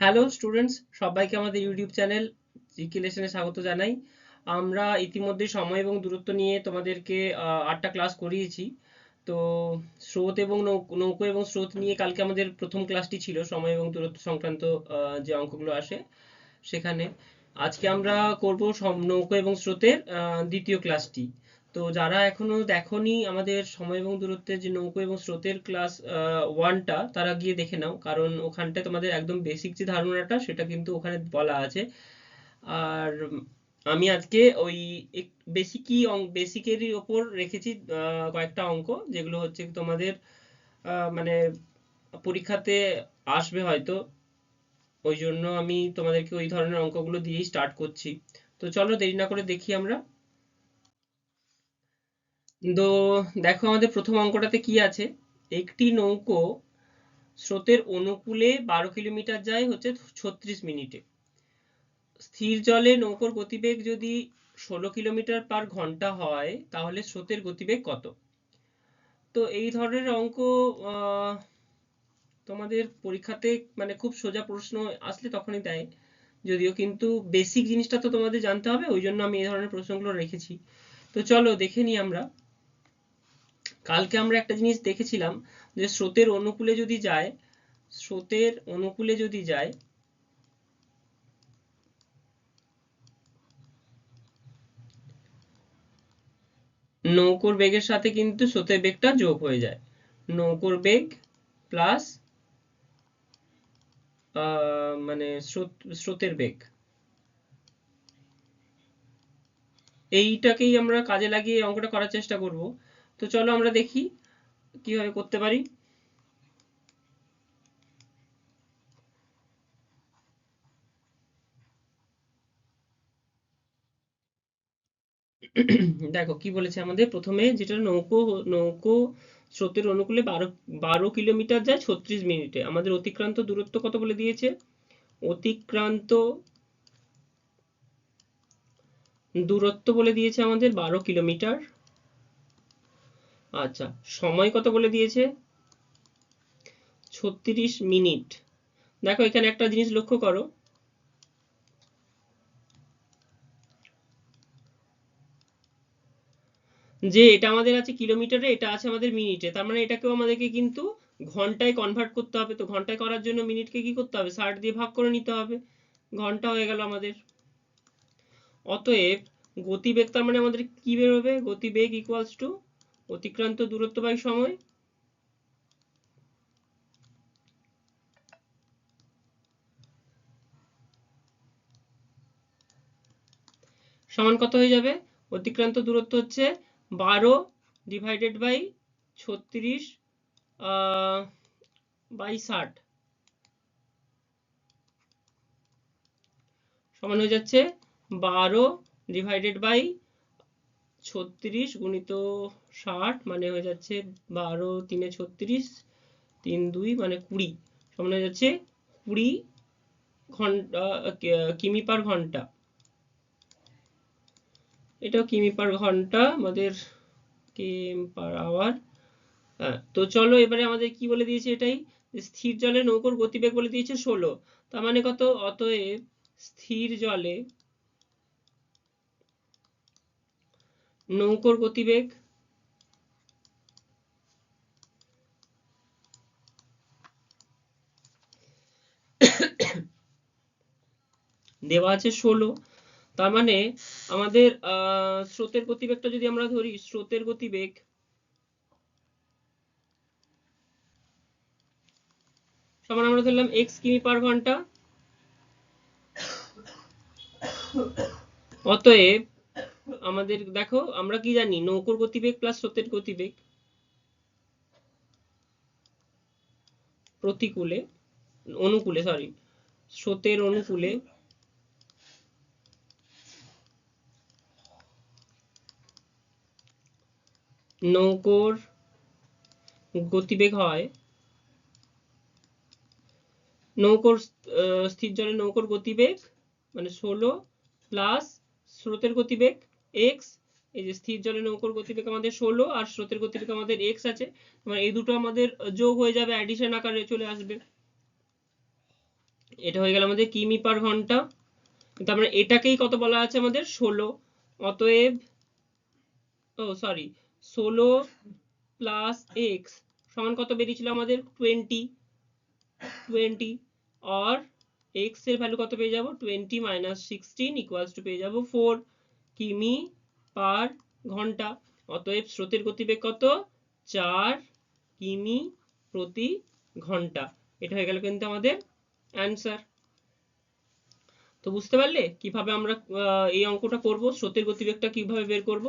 Hello students সবাইকে আমাদের YouTube channel GK স্বাগত জানাই। আমরা ইতিমধ্যে সময় এবং দূরত্ব নিয়ে তোমাদেরকে আটটা ক্লাস করিয়েছি। তো স্রোত এবং নৌকো এবং স্রোত নিয়ে কালকে আমাদের প্রথম ক্লাসটি ছিল, সময় এবং দূরত্ব সংক্রান্ত যে অঙ্কগুলো আসে সেখানে। আজকে আমরা করব নৌকো এবং স্রোতের দ্বিতীয় ক্লাসটি তো যারা এখনও দেখোনি আমাদের সময় এবং দূরত্বের যে নৌকো এবং স্রোতের ক্লাস ওয়ানটা তারা গিয়ে দেখে নাও। কারণ ওখানটায় তোমাদের একদম বেসিক যে ধারণাটা, সেটা কিন্তু ওখানে বলা আছে। আর আমি আজকে ওই বেসিকই বেসিকেরই ওপর রেখেছি কয়েকটা অঙ্ক, যেগুলো হচ্ছে তোমাদের মানে পরীক্ষাতে আসবে হয়তো। ওই জন্য আমি তোমাদেরকে ওই ধরনের অঙ্কগুলো দিয়েই স্টার্ট করছি। তো চলো দেরি না করে দেখি আমরা। তো দেখো আমাদের প্রথম অঙ্কটাতে কি আছে? একটি নৌকো স্রোতের অনুকূলে বারো কিলোমিটার যায় হচ্ছে ছত্রিশ মিনিটে। স্থির জলে নৌকোর গতিবেগ যদি ষোলো কিলোমিটার পার ঘণ্টা হয়, তাহলে স্রোতের গতিবেগ কত? তো এই ধরনের অঙ্ক তোমাদের পরীক্ষাতে মানে খুব সোজা প্রশ্ন আসলে তখনই দেয়। যদিও কিন্তু বেসিক জিনিসটা তো তোমাদের জানতে হবে, ওই জন্য আমি এই ধরনের প্রশ্নগুলো রেখেছি। তো চলো দেখে নিই আমরা। কালকে আমরা একটা জিনিস দেখেছিলাম যে স্রোতের অনুকূলে যদি যায়, স্রোতের অনুকূলে যদি যায়, নৌকোর বেগের সাথে কিন্তু স্রোতের বেগটা যোগ হয়ে যায়। নৌকোর বেগ প্লাস মানে স্রোত, স্রোতের বেগ। এইটাকেই আমরা কাজে লাগিয়ে অঙ্কটা করার চেষ্টা করব। তো চলো আমরা দেখি কীভাবে করতে পারি। দেখো, কি বলেছে আমাদের? প্রথমে যেটা নৌকো নৌকো স্রোতের অনুকূলে বারো বারো কিলোমিটার যায় ছত্রিশ মিনিটে। আমাদের অতিক্রান্ত দূরত্ব কত বলে দিয়েছে? অতিক্রান্ত দূরত্ব বলে দিয়েছে আমাদের বারো কিলোমিটার। আচ্ছা সময় কত বলে দিয়েছে? ছত্রিশ মিনিট। দেখো, এখানে একটা জিনিস লক্ষ্য করো। যে এটা আমাদের আছে কিলোমিটারে, এটা আছে আমাদের মিনিটে। তার মানে এটাকেও আমাদেরকে কিন্তু ঘন্টায় কনভার্ট করতে হবে। তো ঘন্টায় করার জন্য মিনিটকে কি করতে হবে? ষাট দিয়ে ভাগ করে নিতে হবে। ঘণ্টা হয়ে গেল আমাদের। অতএব গতিবেগ তার মানে আমাদের কি বেরোবে? গতিবেগ ইকুয়ালস টু অতিক্রান্ত দূরত্ব বাই সময়। সমান কত হয়ে যাবে? অতিক্রান্ত দূরত্ব হচ্ছে বারো ডিভাইডেড বাই ছত্রিশ বাই ষাট। সমান হয়ে যাচ্ছে বারো ডিভাইডেড বাই ছত্রিশ গুণিত ষাট মানে হয়ে যাচ্ছে বারো তিনে ছত্রিশ তিন দুই মানে কুড়ি। সমান হয়ে যাচ্ছে কুড়ি ঘণ্টা কিমি পার ঘণ্টা। এটাও কিমি পার ঘণ্টা আমাদের কিম পার আওয়ার। হ্যাঁ তো চলো এবারে আমাদের কি বলে দিয়েছে এটাই? স্থির জলে নৌকোর গতিবেগ বলে দিয়েছে ষোলো। তার মানে কত? অতএব স্থির জলে নৌকোর গতিবেগ। দেওয়া আছে ষোলো। তার মানে আমাদের আহ স্রোতের গতিবেগটা যদি আমরা ধরি, স্রোতের গতিবেগ সমান আমরা ধরলাম এক্স কিমি পার ঘণ্টা। অতএব আমাদের, দেখো, আমরা কি জানি? নৌকোর গতিবেগ প্লাস স্রোতের গতিবেগ প্রতিকূলে, অনুকূলে সরি স্রোতের অনুকূলে নৌকোর গতিবেগ হয়, নৌকোর স্থির জলে নৌকোর গতিবেগ মানে ষোলো প্লাস স্রোতের গতিবেগ এক্স এই যে স্থির জলে নৌকোর গতিবেগ আমাদের ষোলো আর স্রোতের গতিবেগ আমাদের এক্স আছে। মানে এই দুটো আমাদের যোগ হয়ে যাবে অ্যাডিশন আকারে চলে আসবে। এটা হয়ে গেল আমাদের কিমি পার ঘণ্টা। কিন্তু আমরা এটাকেই কত বলা আছে আমাদের? ষোলো। অতএব, ও সরি ষোলো প্লাস এক্স সমান কত বেরিয়েছিল আমাদের? টোয়েন্টি টোয়েন্টি আর এক্সের ভ্যালু কত পেয়ে যাব? Twenty minus sixteen equals to পেয়ে যাব ফোর কিমি পার ঘণ্টা। অতএব স্রোতের গতিবেগ কত? চার কিমি প্রতি ঘণ্টা। এটা হয়ে গেল কিন্তু আমাদের অ্যান্সার তো বুঝতে পারলে? কীভাবে আমরা এই অঙ্কটা করব? স্রোতের গতিবেগটা কীভাবে বের করব?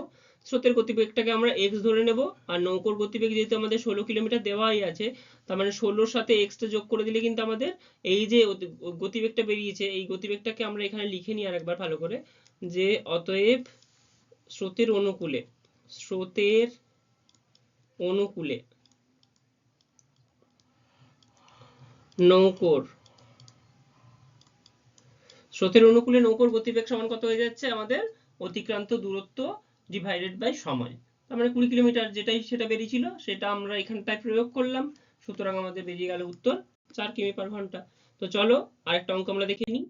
স্রোতের গতিবেগটাকে আমরা এক্স ধরে নেব। আর নৌকোর গতিবেগ যেহেতু আমাদের ষোলো কিলোমিটার দেওয়াই আছে, তার মানে ষোলোর সাথে এক্সটা যোগ করে দিলে কিন্তু আমাদের এই যে গতিবেগটা বেরিয়েছে, এই গতিবেগটাকে আমরা এখানে লিখে নিই আর একবার ভালো করে। যে অতএব স্রোতের অনুকূলে স্রোতের অনুকূলে নৌকোর, স্রোতের অনুকূলে নৌকোর গতিবেগ সমান কত হয়ে যাচ্ছে? আমাদের অতিক্রান্ত দূরত্ব ডিভাইডেড বাই সময়। তার মানে কুড়ি কিলোমিটার যেটাই সেটা বেরিয়েছিল, সেটা আমরা এখানটায় প্রয়োগ করলাম। সুতরাং আমাদের বেরিয়ে গেল উত্তর চার কিমি পার ঘণ্টা। তো চলো আরেকটা অঙ্ক আমরা দেখে নিই।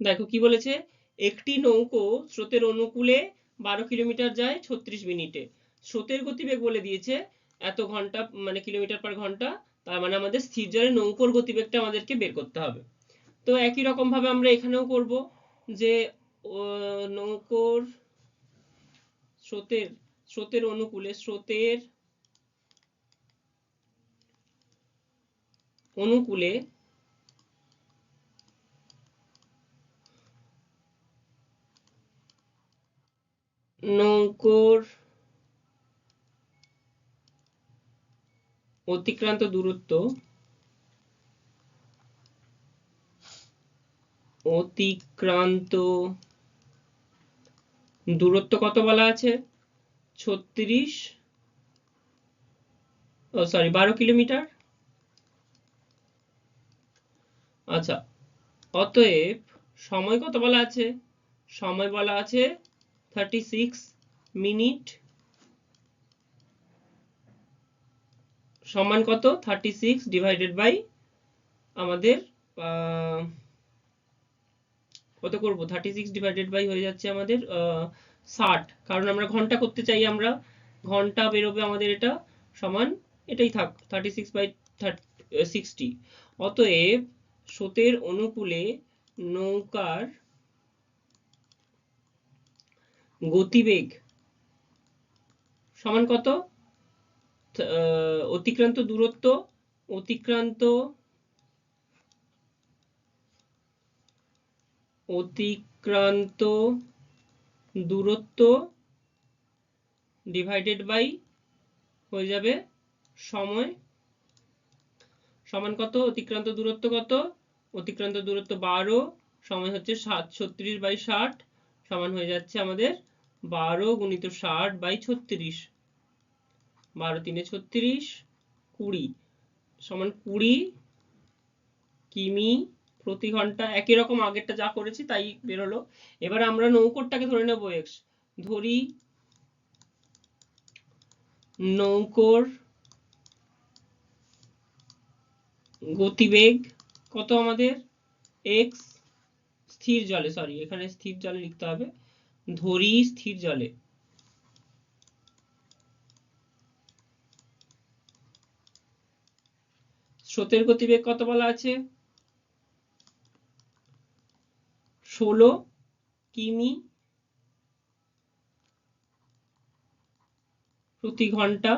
দেখো কি বলেছে? একটি নৌকো স্রোতের অনুকূলে বারো কিলোমিটার যায় ছত্রিশ মিনিটে। স্রোতের গতিবেগ বলে দিয়েছে, এত ঘণ্টা মানে কিলোমিটার পার ঘণ্টা, তার মানে আমাদের স্থির জলে নৌকোর গতিবেগটা আমাদেরকে বের করতে হবে। তো একই রকম ভাবে আমরা এখানেও করব যে নৌকোর স্রোতের স্রোতের অনুকূলে স্রোতের অনুকূলে নৌকোর অতিক্রান্ত দূরত্ব অতিক্রান্ত দূরত্ব কত বলা আছে? ছত্রিশ, ও সরি বারো কিলোমিটার? আচ্ছা অতএব সময় কত বলা আছে? সময় বলা আছে থার্টি সিক্স মিনিট। সমান কত? থার্টি সিক্স ডিভাইডেড বাই আমাদের কত করব? থার্টি সিক্স ডিভাইডেড বাই হয়ে যাচ্ছে আমাদের ষাট। কারণ আমরা ঘণ্টা করতে চাই আমরা। ঘণ্টা বেরোবে আমাদের এটা সমান এটাই থাক থার্টি সিক্স বাই সিক্সটি অতএব স্রোতের অনুকূলে নৌকার গতিবেগ সমান কত? অতিক্রান্ত দূরত্ব, অতিক্রান্ত অতিক্রান্ত দূরত্ব ডিভাইডেড বাই হয়ে যাবে সময় সমান কত? অতিক্রান্ত দূরত্ব কত? অতিক্রান্ত দূরত্ব বারো, সময় হচ্ছে সাত, ছত্রিশ বাই ষাট, সমান হয়ে যাচ্ছে আমাদের বারো গুণিত ষাট বাই ছত্রিশ। বারো তিনে ছত্রিশ, কুড়ি। সমান কুড়ি কিমি প্রতি ঘণ্টা। একই রকম আগেরটা যা করেছি তাই বেরোলো। এবার আমরা নৌকোরটাকে ধরে নেব এক্স। ধরি নৌকোর গতিবেগ কত আমাদের? এক্স স্থির জলে সরি এখানে স্থির জলে লিখতে হবে। ধরি স্থির জলে। স্রোতের গতিবেগ কত বলা আছে? ষোলো কিমি প্রতি ঘণ্টা।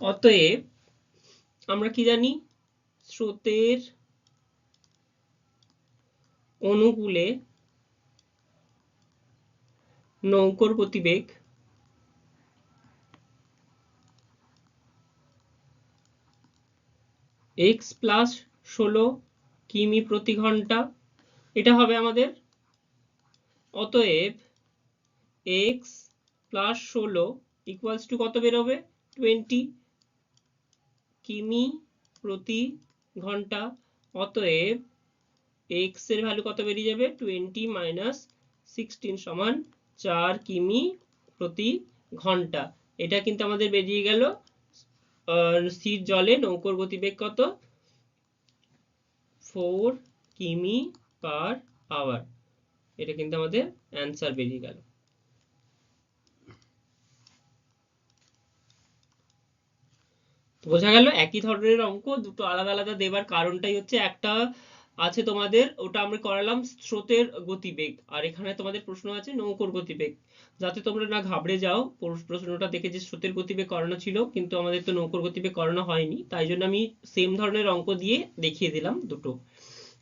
অতএব আমরা কি জানি? স্রোতের অনুকূলে নৌকোর গতিবেগ এক্স প্লাস ষোলো কিমি প্রতি ঘণ্টা। এটা হবে আমাদের। অতএব এক্স প্লাস ষোলো ইকুয়ালস টু কত বেরোবে টোয়েন্টি কিমি প্রতি ঘণ্টা। অতএব এক্সের ভ্যালু কত বেরিয়ে যাবে? টোয়েন্টি মাইনাস সিক্সটিন সমান চার কিমি প্রতি ঘণ্টা। এটা কিন্তু আমাদের বেরিয়ে গেল স্থির জলে নৌকোর গতিবেগ কত? ফোর কিমি পার আওয়ার। এটা কিন্তু আমাদের অ্যান্সার বেরিয়ে গেল। বোঝা গেল একই ধরনের অঙ্ক, দুটো আলাদা আলাদা দেবার কারণটাই হচ্ছে একটা আছে তোমাদের, ওটা আমরা করালাম স্রোতের গতিবেগ। আর এখানে তোমাদের প্রশ্ন আছে, নৌকোর গতিবেগ। যাতে তোমরা না ঘাবড়ে যাও, প্রশ- প্রশ্নটা দেখে যে স্রোতের গতিবেগ করানো ছিল, কিন্তু আমাদের তো নৌকোর গতিবেগ করানো হয়নি। তাই জন্য আমি সেম ধরনের অঙ্ক দিয়ে দেখিয়ে দিলাম দুটো।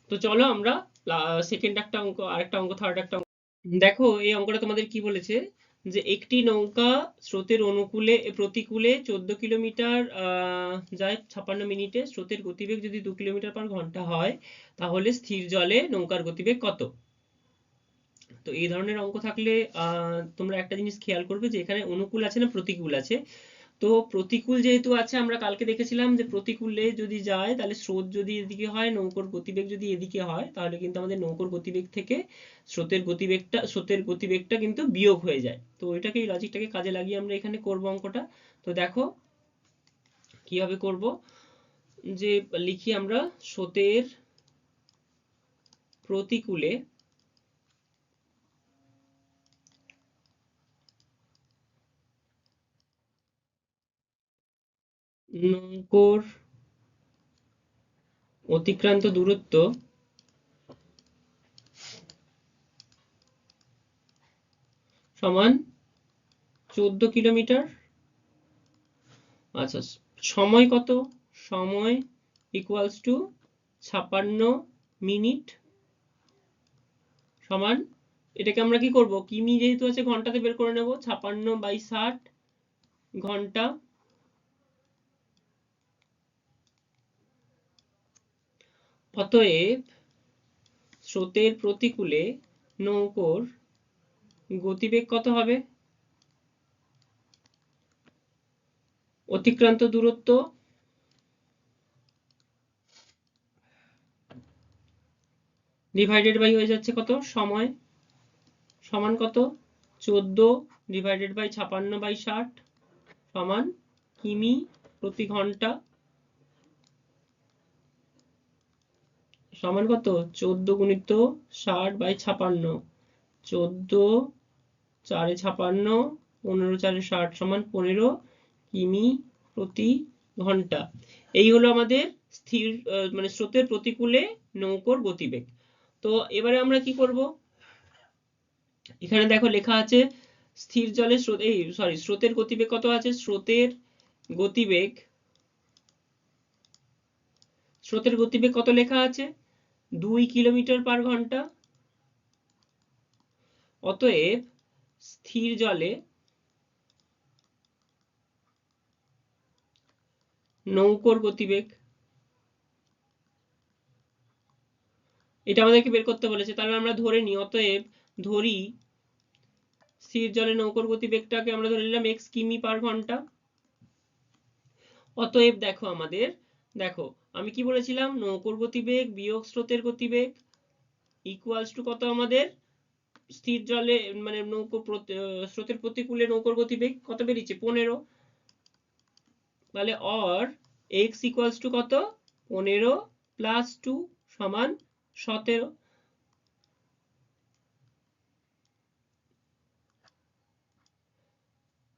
তো চলো আমরা সেকেন্ড একটা অঙ্ক, আরেকটা অঙ্ক থার্ড একটা অঙ্ক। দেখো, এই অঙ্কটা তোমাদের কি বলেছে? যে একটি নৌকা স্রোতের অনুকূলে, প্রতিকূলে চোদ্দ কিলোমিটার যায় ছাপ্পান্ন মিনিটে। স্রোতের গতিবেগ যদি দু কিলোমিটার পার ঘণ্টা হয়, তাহলে স্থির জলে নৌকার গতিবেগ কত? তো এই ধরনের অঙ্ক থাকলে তোমরা একটা জিনিস খেয়াল করবে যে এখানে অনুকূল আছে না প্রতিকূল আছে। তো প্রতিকূল যেহেতু আছে, আমরা কালকে দেখেছিলাম যে প্রতিকূলে যদি যায়, তাহলে স্রোত যদি এদিকে হয়, নৌকোর গতিবেগ যদি এদিকে হয়, তাহলে কিন্তু আমাদের নৌকোর গতিবেগ থেকে স্রোতের গতিবেগটা স্রোতের গতিবেগটা কিন্তু বিয়োগ হয়ে যায়। তো এটাকে এই লজিকটাকে কাজে লাগিয়ে আমরা এখানে করব অঙ্কটা। তো দেখো কীভাবে করব? যে লিখি আমরা স্রোতের প্রতিকূলে নৌকোর অতিক্রান্ত দূরত্ব সমান চোদ্দ কিলোমিটার। আচ্ছা সময় কত? সময় ইকুয়ালস টু ছাপান্ন মিনিট সমান, এটাকে আমরা কি করব? কিমি যেহেতু আছে, ঘন্টাতে বের করে নেব, ছাপান্ন বাই ষাট ঘণ্টা অতএব স্রোতের প্রতিকূলে নৌকোর গতিবেগ কত হবে? অতিক্রান্ত দূরত্ব? ডিভাইডেড বাই হয়ে যাচ্ছে কত? সময়? সমান কত? চোদ্দ ডিভাইডেড বাই ছাপান্ন বাই ষাট সমান কিমি প্রতি ঘণ্টা সমান কত চোদ্দ গুণিত ষাট বাই ছাপান্ন। চোদ্দ চারে ছাপান্ন, পনেরো চারে ষাট সমান পনেরো কিমি প্রতি ঘণ্টা। এই হলো আমাদের স্থির মানে স্রোতের প্রতিকূলে নৌকোর গতিবেগ। তো এবারে আমরা কি করব? এখানে দেখো লেখা আছে স্থির জলে স্রোত, এই সরি স্রোতের গতিবেগ কত আছে? স্রোতের গতিবেগ স্রোতের গতিবেগ কত লেখা আছে? দুই কিলোমিটার পার ঘণ্টা। অতএব স্থির জলে নৌকোর গতিবেগ। এটা আমাদেরকে বের করতে বলেছে, তাহলে আমরা ধরে নিই, অতএব ধরি স্থির জলে নৌকোর গতিবেগটাকে আমরা ধরে নিলাম এক্স কিমি পার ঘণ্টা। অতএব দেখো আমাদের দেখো, আমি কি বলেছিলাম? নৌকোর গতিবেগ, বিয়োগ স্রোতের গতিবেগ ইকুয়ালস টু কত আমাদের? স্থির জলে মানে নৌকো স্রোতের প্রতিকূলে নৌকোর গতিবেগ কত বেরিয়েছে? পনেরো। তাহলে অর এক্স ইকুয়ালস টু কত? পনেরো প্লাস টু সমান সতেরো।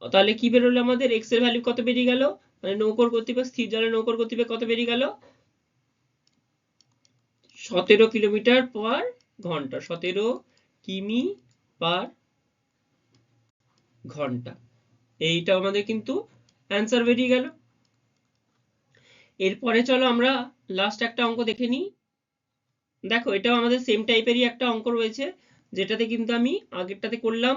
তাহলে কি বেরোলো আমাদের? এক্সের ভ্যালু কত বেরিয়ে গেল? মানে নৌকোর গতিবেগ স্থির জলে নৌকোর গতিবেগ কত বেরিয়ে গেল? সতেরো কিলোমিটার পার ঘণ্টা, সতেরো কিমি পার ঘণ্টা। এইটা আমাদের কিন্তু অ্যান্সার বেরিয়ে গেল। এরপরে চলো আমরা লাস্ট একটা অঙ্ক দেখে নিই। দেখো, এটাও আমাদের সেম টাইপেরই একটা অঙ্ক রয়েছে, যেটাতে কিন্তু আমি আগেরটাতে করলাম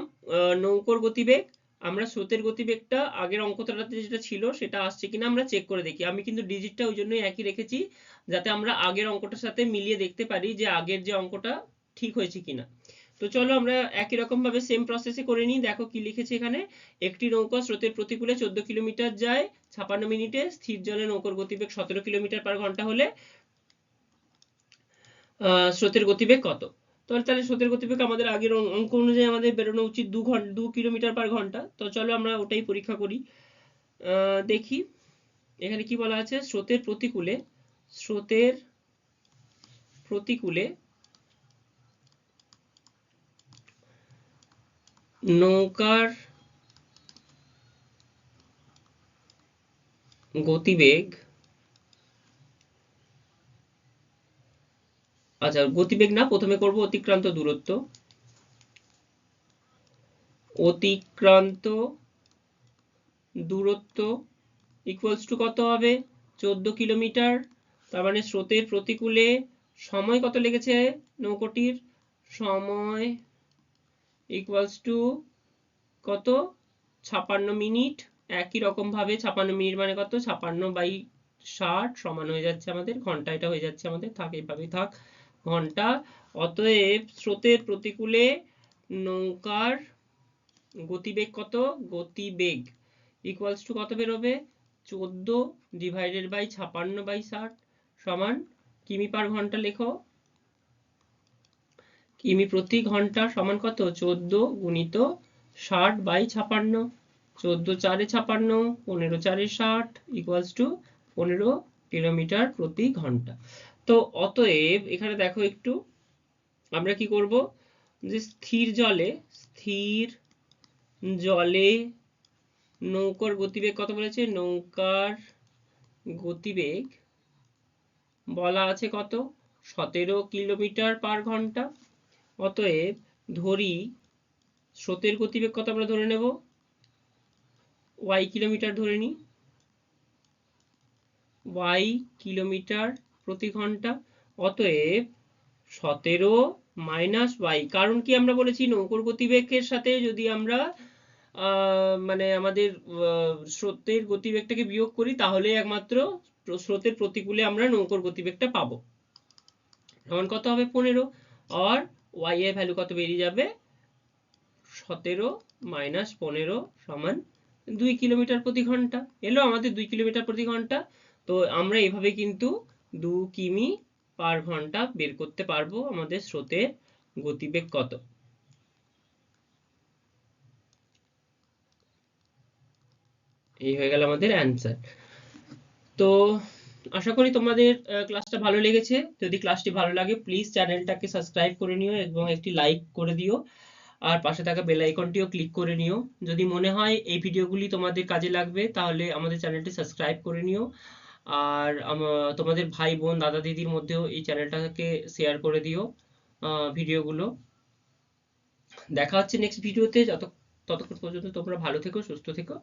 নৌকোর গতিবেগ আমরা স্রোতের গতিবেগটা আগের অঙ্কটাতে যেটা ছিল সেটা আসছে কিনা আমরা চেক করে দেখি। আমি কিন্তু ডিজিটটা ওই জন্যই একই রেখেছি যাতে আমরা আগের অঙ্কটার সাথে মিলিয়ে দেখতে পারি যে আগের যে অঙ্কটা ঠিক হয়েছে কিনা। তো চলো আমরা একই রকম ভাবে সেম প্রসেসে করে নিই। দেখো কি লিখেছে এখানে। একটি নৌকা স্রোতের প্রতিকূলে চোদ্দ কিলোমিটার যায়, ছাপান্ন মিনিটে স্থির জলে নৌকার গতিবেগ সতেরো কিলোমিটার পার ঘণ্টা হলে স্রোতের গতিবেগ কত? তাহলে তাহলে স্রোতের গতিবেগ আমাদের আগের অঙ্ক অনুযায়ী আমাদের বেরোনো উচিত দু ঘণ্টা দু কিলোমিটার পার ঘণ্টা। তো চলো আমরা ওটাই পরীক্ষা করি। দেখি। এখানে কি বলা আছে? স্রোতের প্রতিকূলে স্রোতের প্রতিকূলে নৌকার গতিবেগ আচ্ছা গতিবেগ না প্রথমে করব অতিক্রান্ত দূরত্ব। অতিক্রান্ত দূরত্ব ইকুয়ালস টু কত হবে? চোদ্দ কিলোমিটার। তার মানে স্রোতের প্রতিকূলে সময় কত লেগেছে নৌকোটির? সময় ইকুয়ালস টু কত? ছাপান্ন মিনিট। একই রকম ভাবে ছাপান্ন মিনিট মানে কত? ছাপান্ন বাই ষাট সমান হয়ে যাচ্ছে আমাদের, ঘণ্টা এটা হয়ে যাচ্ছে আমাদের, থাক, এইভাবেই থাক। ঘণ্টা। অতএব স্রোতের প্রতিকূলে নৌকার গতিবেগ কত? গতিবেগ ইকুয়ালস টু কত বেরোবে? চোদ্দ ডিভাইডেড বাই ছাপান্ন বাই ষাট সমান কিমি পার ঘণ্টা লেখো। কিমি প্রতি ঘণ্টা সমান কত? চোদ্দ গুণিত ষাট বাই ছাপান্ন। চোদ্দ চারে ছাপান্ন, পনেরো চারে ষাট ইকুয়ালস টু পনেরো কিলোমিটার প্রতি ঘণ্টা। তো অতএব এখানে দেখো একটু, আমরা কি করব? যে স্থির জলে স্থির জলে নৌকার গতিবেগ কত বলেছে? নৌকার গতিবেগ বলা আছে কত? সতেরো কিলোমিটার পার ঘণ্টা। অতএব ধরি, স্রোতের গতিবেগ কত আমরা ধরে নেব? ওয়াই কিলোমিটার ধরে নিই ওয়াই কিলোমিটার প্রতি ঘণ্টা। অতএব সতেরো মাইনাস ওয়াই কারণ কি আমরা বলেছি নৌকোর গতিবেগের সাথে যদি আমরা মানে আমাদের স্রোতের গতিবেগটাকে বিয়োগ করি, তাহলে একমাত্র স্রোতের প্রতিকূলে আমরা নৌকোর গতিবেগটা পাবো। সমান কত হবে? পনেরো। আর ওয়াই এর ভ্যালু কত বেরিয়ে যাবে? সতেরো মাইনাস পনেরো সমান দুই কিলোমিটার প্রতি ঘণ্টা। এলো আমাদের দুই কিলোমিটার প্রতি ঘণ্টা। তো আমরা এভাবে কিন্তু দু কিমি পার ঘণ্টা বের করতে পারব আমাদের স্রোতের গতিবেগ কত? এই হয়ে গেল আমাদের অ্যান্সার তো আশা করি তোমাদের ক্লাসটা ভালো লেগেছে। যদি ক্লাসটি ভালো লাগে প্লিজ চ্যানেলটাকে সাবস্ক্রাইব করে নিও এবং একটি লাইক করে দিও। আর পাশে থাকা বেল আইকনটিও ক্লিক করে নিও। যদি মনে হয় এই ভিডিওগুলি তোমাদের কাজে লাগবে, তাহলে আমাদের চ্যানেলটি সাবস্ক্রাইব করে নিও। আর তোমাদের ভাই বোন, দাদা দিদির মধ্যেও এই চ্যানেলটাকে শেয়ার করে দিও ভিডিওগুলো। দেখা হচ্ছে নেক্সট ভিডিওতে যত, ততক্ষণ পর্যন্ত তোমরা ভালো থেকো, সুস্থ থেকো।